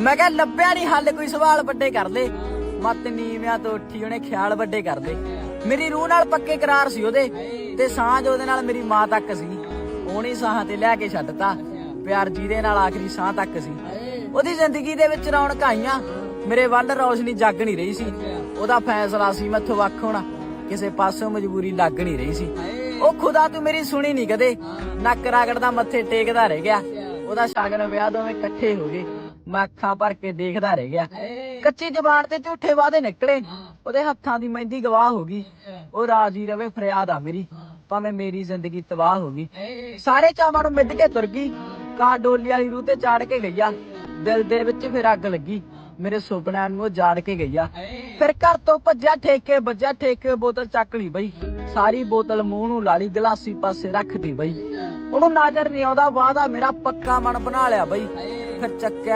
ਮੈਂ ਕਿਹਾ, ਲੱਭਿਆ ਨਹੀਂ ਹੱਲ ਕੋਈ, ਸਵਾਲ ਵੱਡੇ ਕਰ ਲੈ। ਮਤ ਨੀਵਿਆਂ ਤੋਂ ਉੱਠੀ ਉਹਨੇ, ਖਿਆਲ ਵੱਡੇ ਕਰ ਲਏ ਮੇਰੀ ਰੂਹ ਨਾਲ ਪੱਕੇ ਕਰਾਰ ਸੀ ਉਹਦੇ, ਤੇ ਸਾਂਝ ਉਹਦੇ ਨਾਲ ਮੇਰੀ ਮਾਂ ਤੱਕ ਸੀ। ਉਹਨੇ ਸਾਹਾਂ ਤੇ ਲੈ ਕੇ ਛੱਡਤਾ ਪਿਆਰ ਜਿਹਦੇ ਨਾਲ ਆਖਰੀ ਸਾਹ ਤੱਕ ਸੀ। ਉਹਦੀ ਜ਼ਿੰਦਗੀ ਦੇ ਵਿੱਚ ਰੌਣਕ ਆਈਆਂ। ਮੇਰੇ ਵੱਲ ਰੌਸ਼ਨੀ ਜੱਗ ਨਹੀਂ ਰਹੀ ਸੀ। ਉਹਦਾ ਫੈਸਲਾ ਸੀ ਮੈਥੋਂ ਵੱਖ ਹੋਣਾ। ਕਿਸੇ ਪਾਸੋਂ ਮਜਬੂਰੀ ਲੱਗ ਨਹੀਂ ਰਹੀ ਸੀ। ਉਹ ਖੁਦਾ ਤੂੰ ਮੇਰੀ ਸੁਣੀ ਨਹੀਂ ਕਦੇ। ਨੱਕ ਰਗੜਦਾ ਮੱਥੇ ਟੇਕਦਾ ਰਹਿ ਗਿਆ। ਉਹਦਾ ਸ਼ਗਨ ਵਿਆਹ ਦੋਵੇਂ ਇਕੱਠੇ ਹੋ ਗਏ। ਮੈਂ ਅੱਖਾਂ ਭਰ ਕੇ ਦੇਖਦਾ ਰਹਿ ਗਿਆ। ਕੱਚੀ ਜ਼ਬਾਨ ਤੇ ਝੂਠੇ ਵਾਅਦੇ ਨਿਕਲੇ। ਉਹਦੇ ਹੱਥਾਂ ਦੀ ਮਹਿੰਦੀ ਗਵਾਹ ਹੋ ਗਈ। ਉਹ ਰਾਜੀ ਰਵੇ ਫਰਿਆਦ ਆ ਮੇਰੀ। ਭਾਵੇਂ ਮੇਰੀ ਜ਼ਿੰਦਗੀ ਤਬਾਹ ਹੋ ਗਈ। ਸਾਰੇ ਚਾਵਾਂ ਨੂੰ ਮਿੱਧ ਕੇ ਤੁਰ ਗਈ। ਕਾਂ ਡੋਲੀ ਵਾਲੀ ਰੂਹ ਤੇ ਚਾੜ ਕੇ ਗਈਆ ਦਿਲ ਦੇ ਵਿੱਚ ਫਿਰ ਅੱਗ ਲੱਗੀ। ਮੇਰੇ ਸੁਪਨਿਆਂ ਨੂੰ ਜਾੜ ਕੇ ਗਈਆ ਫਿਰ ਘਰ ਤੋਂ ਭੱਜਿਆ ਠੇਕੇ ਵੱਜਿਆ ਠੇਕੇ ਬੋਤਲ ਚੱਕ ਲਈ ਬਈ। ਸਾਰੀ ਬੋਤਲ ਮੂੰਹ ਨੂੰ ਲਾ ਲਈ ਗਲਾਸੀ ਪਾਸੇ ਰੱਖਦੀ ਬਈ। ਉਹਨੂੰ ਨਜ਼ਰ ਨਹੀਂ ਆਉਂਦਾ ਵਾਦਾ ਮੇਰਾ ਪੱਕਾ ਮਨ ਬਣਾ ਲਿਆ ਬਈ। ਫਿਰ ਚੱਕਿਆ